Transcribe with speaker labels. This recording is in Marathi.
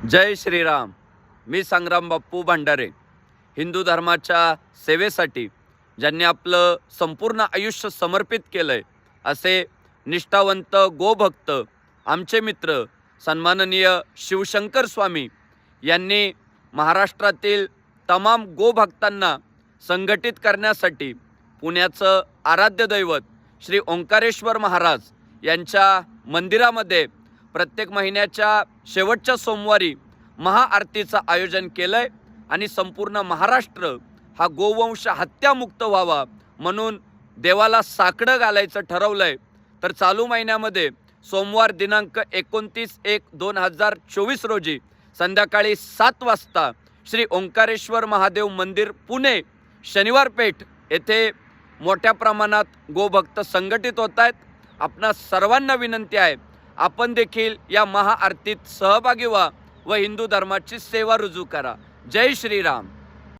Speaker 1: जय श्रीराम. मी संग्राम बाप्पू भांडारे. हिंदू धर्माच्या सेवेसाठी ज्यांनी आपलं संपूर्ण आयुष्य समर्पित केलं आहे असे निष्ठावंत गोभक्त आमचे मित्र सन्माननीय शिवशंकर स्वामी यांनी महाराष्ट्रातील तमाम गोभक्तांना संघटित करण्यासाठी पुण्याचं आराध्य दैवत श्री ओंकारेश्वर महाराज यांच्या मंदिरामध्ये प्रत्येक महिन्याच्या शेवटच्या सोमवारी महाआरतीचं आयोजन केलं आहे आणि संपूर्ण महाराष्ट्र हा गोवंश हत्यामुक्त व्हावा म्हणून देवाला साकडं घालायचं ठरवलं आहे तर चालू महिन्यामध्ये सोमवार दिनांक एकोणतीस एक दोन हजार चोवीस रोजी संध्याकाळी सात वाजता श्री ओंकारेश्वर महादेव मंदिर पुणे शनिवार पेठ येथे मोठ्या प्रमाणात गोभक्त संघटित होत आहेत. आपणा सर्वांना विनंती आहे आपण देखील या महाआरतीत सहभागी व्हा व हिंदू धर्माची सेवा रुजू करा. जय श्रीराम.